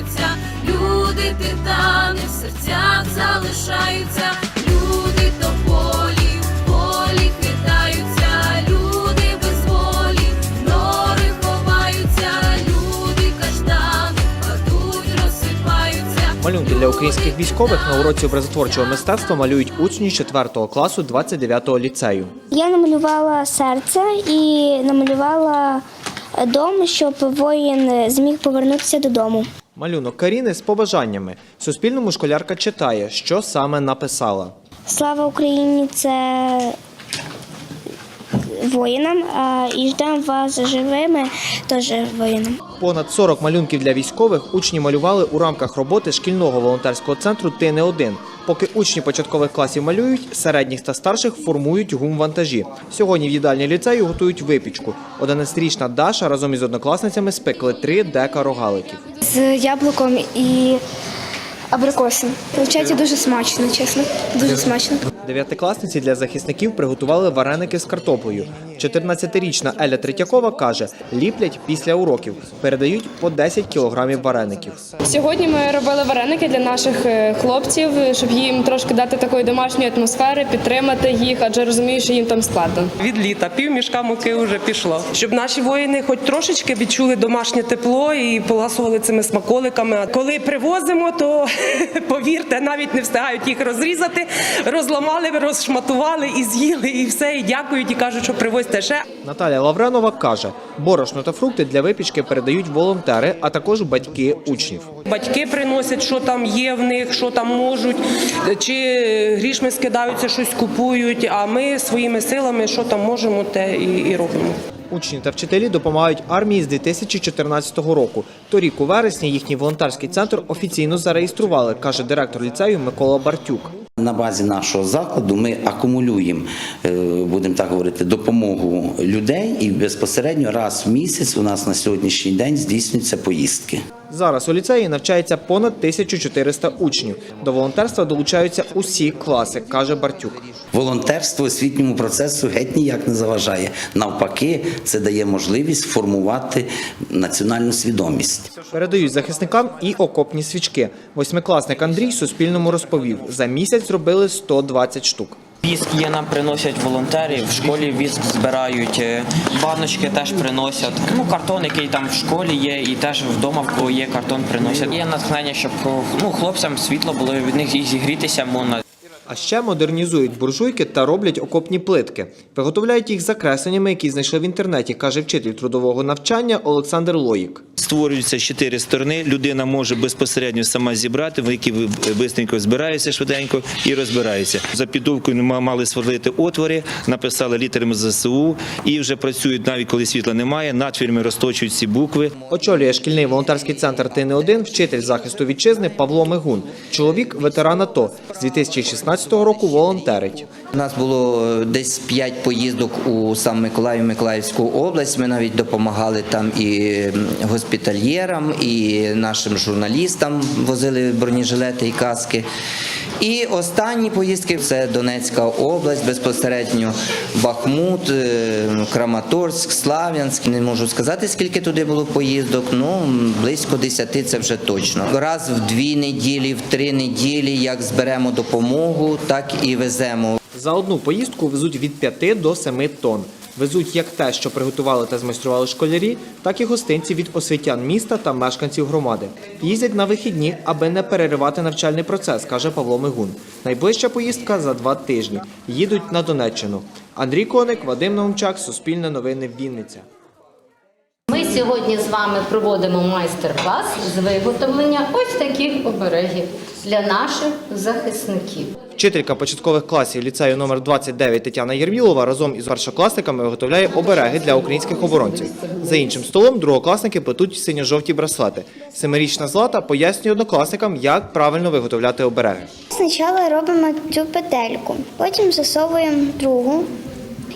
розсипаються, люди титани в серцях залишаються, люди тополі, в полі хитаються, люди без волі, в нори ховаються, люди каштани впадуть, розсипаються. Малюнки для українських військових на уроці образотворчого мистецтва малюють учні 4 класу 29-го ліцею. Я намалювала серце і намалювала дом, щоб воїн зміг повернутися додому. Малюнок Каріни з побажаннями. Суспільному школярка читає, що саме написала. Слава Україні! Це воїнам а, і ждемо вас живими, теж воїнам. Понад 40 малюнків для військових учні малювали у рамках роботи шкільного волонтерського центру Ти не один. Поки учні початкових класів малюють, середніх та старших формують гум-вантажі. Сьогодні в їдальні ліцею готують випічку. 11-річна Даша разом із однокласницями спекли три дека рогаликів. з яблуком і абрикосом. Получається дуже смачно, чесно. Дуже смачно. Дев'ятикласниці для захисників приготували вареники з картоплею. 14-річна Еля Третьякова каже, ліплять після уроків, передають по 10 кілограмів вареників. Сьогодні ми робили вареники для наших е, хлопців, щоб їм трошки дати такої домашньої атмосфери, підтримати їх, адже розумію, що їм там складно. Від літа пів мішка муки вже пішло. Щоб наші воїни хоч трошечки відчули домашнє тепло і поласували цими смаколиками. Коли привозимо, то повірте, навіть не встигають їх розрізати, розламали, розшматували і з'їли, і все. І дякують, і кажуть, що привозьте ще. Наталя Лавренова каже, борошно та фрукти для випічки передають волонтери, а також батьки учнів. Батьки приносять, що там є в них, що там можуть, чи грішми скидаються, щось купують. А ми своїми силами, що там можемо, те і, і робимо. Учні та вчителі допомагають армії з 2014 року. Торік у вересні їхній волонтерський центр офіційно зареєстрували, каже директор ліцею Микола Бартюк. На базі нашого закладу ми акумулюємо, е, будемо так говорити, допомогу людей, і безпосередньо раз в місяць у нас на сьогоднішній день здійснюються поїздки. Зараз у ліцеї навчається понад 1400 учнів. До волонтерства долучаються усі класи, каже Бартюк. Волонтерство освітньому процесу геть ніяк не заважає. Навпаки, це дає можливість формувати національну свідомість. Передають захисникам і окопні свічки. Восьмикласник Андрій Суспільному розповів, за місяць зробили 120 штук. Віск є, нам приносять волонтери, в школі віск збирають, е, баночки теж приносять. Ну, картон, який там в школі є, і теж вдома в кого є картон приносять. Є натхнення, щоб ну, хлопцям світло було від них і зігрітися можна. А ще модернізують буржуйки та роблять окопні плитки. Виготовляють їх за кресленнями, які знайшли в інтернеті, каже вчитель трудового навчання Олександр Лоїк. Створюються чотири сторони. Людина може безпосередньо сама зібрати, в які швидко збираються швиденько і розбираються. За піддувкою ми мали сверлити отвори, написали літерами ЗСУ і вже працюють навіть коли світла немає. Надфільми розточують ці букви. Очолює шкільний волонтерський центр Ти не один вчитель захисту вітчизни Павло Мигун. Чоловік ветеран АТО з 2016 року волонтерить. У нас було е, десь 5 поїздок у сам Миколаїв, Миколаївську область. Ми навіть допомагали там і госпітальєрам, і нашим журналістам возили бронежилети і каски. І останні поїздки це Донецька область, безпосередньо Бахмут, е, Краматорськ, Слав'янськ. Не можу сказати, скільки туди було поїздок. Ну близько 10 це вже точно. Раз в дві неділі, в три неділі, як зберемо допомогу, так і веземо. За одну поїздку везуть від 5 до 7 тонн. Везуть як те, що приготували та змайстрували школярі, так і гостинці від освітян міста та мешканців громади. Їздять на вихідні, аби не переривати навчальний процес, каже Павло Мигун. Найближча поїздка за два тижні. Їдуть на Донеччину. Андрій Коник, Вадим Наумчак, Суспільне новини Вінниця. Сьогодні з вами проводимо майстер-клас з виготовлення ось таких оберегів для наших захисників. Вчителька початкових класів ліцею номер 29 Тетяна Єрмілова разом із першокласниками виготовляє обереги для українських оборонців. За іншим столом другокласники плетуть синьо-жовті браслети. Семирічна Злата пояснює однокласникам, як правильно виготовляти обереги. Спочатку робимо цю петельку, потім засовуємо другу.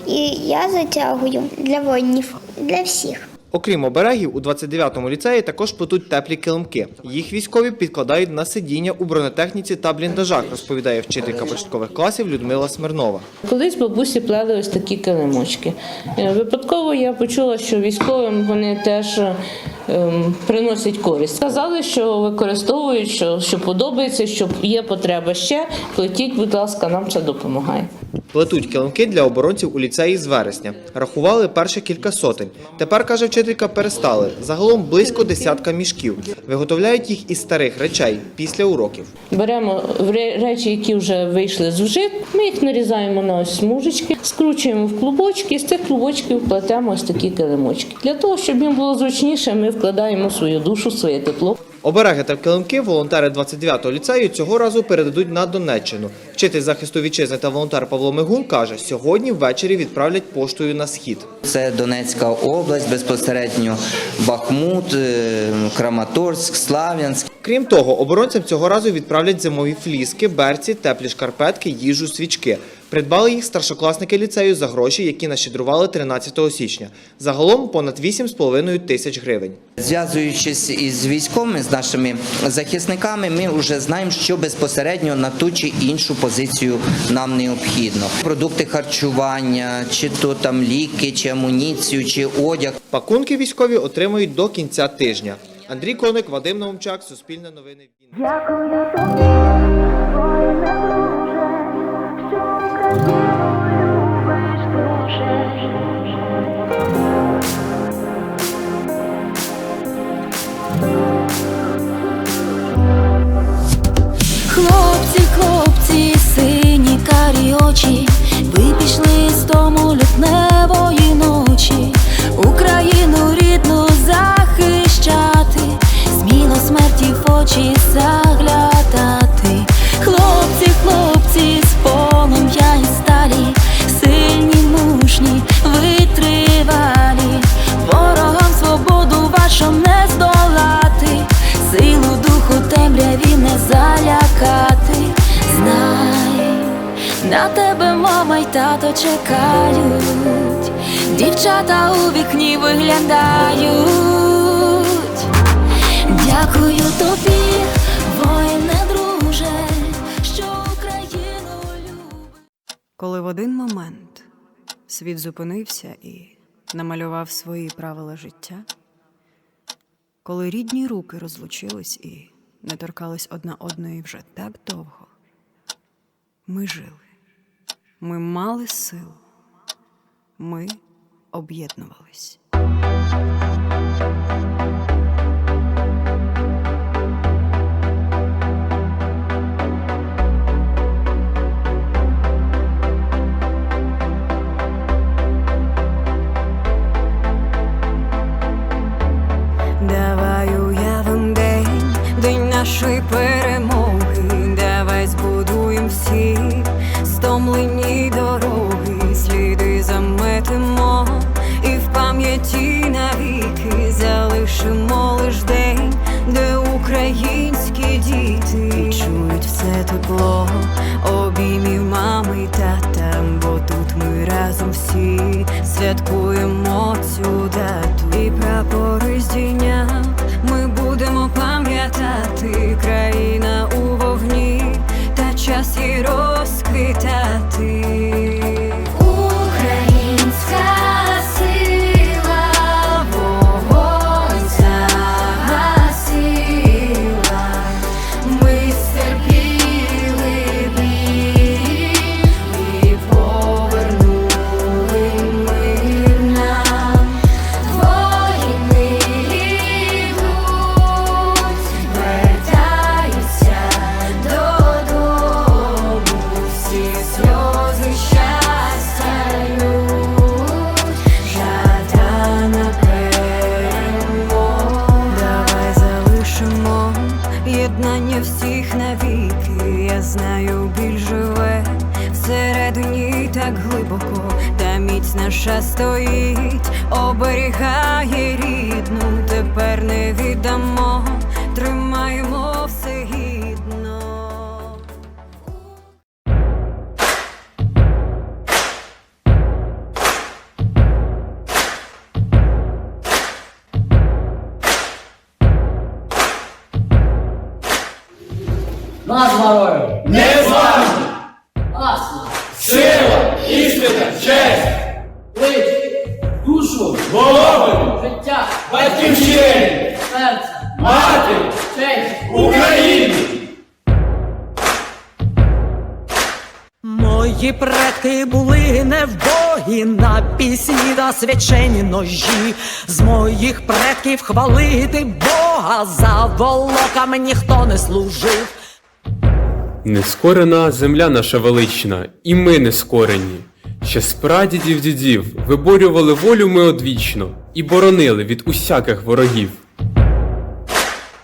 І я затягую для воїнів, для всіх. Окрім оберегів, у 29-му ліцеї також плетуть теплі килимки. Їх військові підкладають на сидіння у бронетехніці та бліндажах, розповідає вчителька початкових класів Людмила Смирнова. Колись бабусі плели ось такі килимочки. Е, Випадково я почула, що військовим вони теж ем, приносять користь. Сказали, що використовують, що, що подобається, що є потреба ще. Плетіть, будь ласка, нам це допомагає. Плетуть килимки для оборонців у ліцеї з вересня. Рахували перше кілька сотень. Тепер, каже вчителька, перестали. Загалом близько десятка мішків. Виготовляють їх із старих речей після уроків. Беремо речі, які вже вийшли з вжит, ми їх нарізаємо на ось смужечки, скручуємо в клубочки, і з цих клубочків плетемо ось такі килимочки. Для того, щоб їм було зручніше, ми вкладаємо свою душу, своє тепло. Обереги та килимки волонтери 29-го ліцею цього разу передадуть на Донеччину. Вчитель захисту вітчизни та волонтер Павло Мигун каже, сьогодні ввечері відправлять поштою на схід. Це Донецька область, безпосередньо Бахмут, е, Краматорськ, Слав'янськ. Крім того, оборонцям цього разу відправлять зимові фліски, берці, теплі шкарпетки, їжу, свічки. Придбали їх старшокласники ліцею за гроші, які нащедрували 13 січня. Загалом понад 8,5 тисяч гривень. Зв'язуючись із військовими, з нашими захисниками, ми вже знаємо, що безпосередньо на ту чи іншу позицію нам необхідно. Продукти харчування, чи то там ліки, чи амуніцію, чи одяг. Пакунки військові отримують до кінця тижня. Андрій Коник, Вадим Наумчак, Суспільне новини. Дякую очі, ви пішли з тому лютневої ночі, Україну рідну захищати, сміло смерті в очі чекають, дівчата у вікні виглядають. Дякую тобі, воїне друже, що Україну любиш. Коли в один момент світ зупинився і намалював свої правила життя, коли рідні руки розлучились і не торкались одна одної вже так довго, ми жили, ми мали силу, ми об'єднувались. Давай уявим день, день нашої перемоги. Тепло, обіймів мами тата, бо тут ми разом всі святкуємо цю предки були не вбогі на пісні та свячені ножі. З моїх предків хвалити Бога за волоками ніхто не служив. Нескорена земля наша велична, і ми не скорені. Ще з прадідів дідів виборювали волю ми одвічно і боронили від усяких ворогів.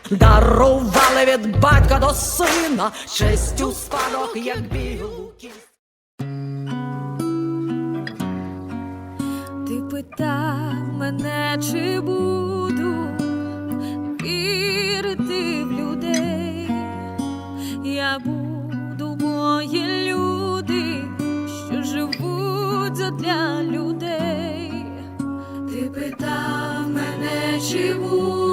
Дарували від батька до сина, честю спадок, як білу задля